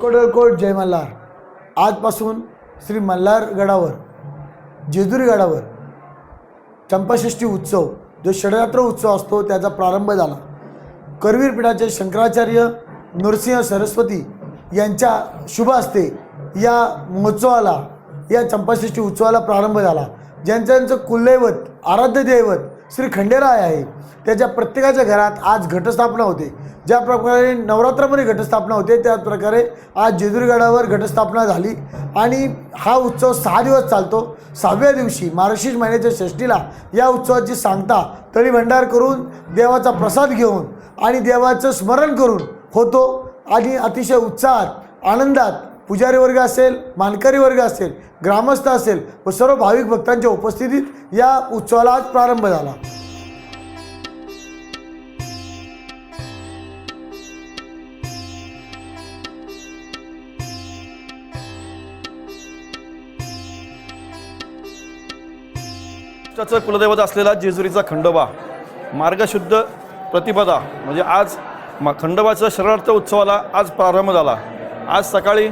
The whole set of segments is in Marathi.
कोट जय मल्हार. आजपासून श्री मल्हार गडावर जेजुरी गडावर चंपाषष्ठी उत्सव जो षडरात्र उत्सव असतो त्याचा प्रारंभ झाला. करवीर पीठाचे शंकराचार्य नृसिंह सरस्वती यांच्या शुभ असते या महोत्सवाला या चंपाषष्ठी उत्सवाला प्रारंभ झाला. ज्यांचं ज्यांचं कुलदैवत आराध्य दैवत श्री खंडेराय आहे. त्याच्या प्रत्येकाच्या घरात आज घटस्थापना होते. ज्या प्रकारे नवरात्रामध्ये घटस्थापना होते त्याच प्रकारे आज जेजुरीगडावर घटस्थापना झाली. आणि हा उत्सव सहा दिवस चालतो. सहाव्या दिवशी मार्गशीर्ष महिन्याच्या षष्टीला या उत्सवाची सांगता तळी भंडार करून देवाचा प्रसाद घेऊन आणि देवाचं स्मरण करून होतो. आणि अतिशय उत्साहात आनंदात पुजारी वर्ग असेल मानकरी वर्ग असेल ग्रामस्थ असेल व सर्व भाविक भक्तांच्या उपस्थितीत या उत्सवाला आज प्रारंभ झाला. महाराष्ट्राचं कुलदैवत असलेला जेजुरीचा खंडोबा मार्गशुद्ध प्रतिपदा म्हणजे आज म खंडोबाचं शरणार्थ उत्सवाला आज प्रारंभ झाला. आज सकाळी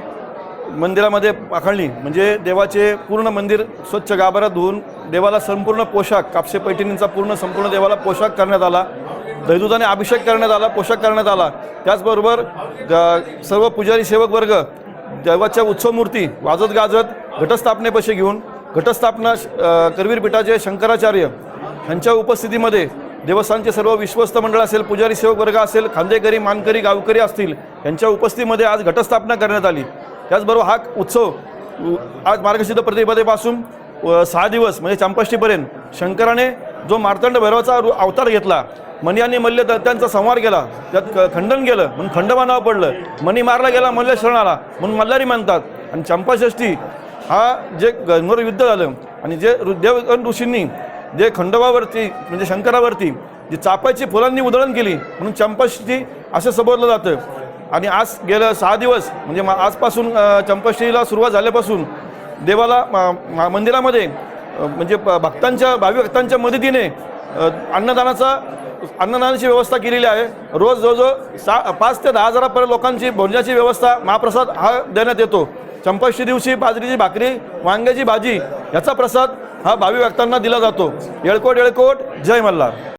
मंदिरामध्ये पाखळणी म्हणजे देवाचे पूर्ण मंदिर स्वच्छ गाभारा धुवून देवाला संपूर्ण पोशाख कापसे पैठणींचा पूर्ण संपूर्ण देवाला पोशाख करण्यात आला दैदूताने अभिषेक करण्यात आला पोशाख करण्यात आला. त्याचबरोबर सर्व पुजारी सेवक वर्ग देवाच्या उत्सव मूर्ती वाजत गाजत घटस्थापनेपाशी घेऊन घटस्थापना अ, करवीर पीठाचे शंकराचार्य यांच्या उपस्थितीमध्ये देवस्थानचे सर्व विश्वस्त मंडळ असेल पुजारी सेवक वर्ग असेल खांदेकरी मानकरी गावकरी असतील यांच्या उपस्थितीमध्ये आज घटस्थापना करण्यात आली. त्याचबरोबर हा उत्सव आज मार्गशिद्ध प्रतिपदेपासून सहा दिवस म्हणजे चंपाष्टीपर्यंत शंकराने जो मार्तंड भैरवाचा अवतार घेतला मणी आणि मल्ल त्यांचा संहार केला त्यात खंडन केलं म्हणून खंडोबा नाव पडलं मणी मारला गेला मल्ल शरणाला म्हणून मल्हारी म्हणतात आणि चंपाषष्ठी हा जे गंगोर युद्ध झालं आणि जे ऋ- देवगण ऋषींनी जे खंडोबावरती म्हणजे शंकरावरती जी चापाची फुलांनी उधळण केली म्हणून चंपाषष्ठी असं संबोधलं जातं. आणि आज गेलं सहा दिवस म्हणजे मा- आजपासून चंपश्रीला सुरुवात झाल्यापासून देवाला मंदिरामध्ये म्हणजे भक्तांच्या भावी भक्तांच्या मदतीने अन्नदानाचा अन्नदानाची व्यवस्था केलेली आहे. रोज जवळजवळ सा पाच ते दहा हजारापर्यंत लोकांची भोजनाची व्यवस्था महाप्रसाद हा देण्यात येतो. चंपाषष्ठी दिवशी बाजरीची भाकरी वांग्याची भाजी याचा प्रसाद हा भावी भक्तांना दिला जातो. येळकोट येळकोट जय मल्हार.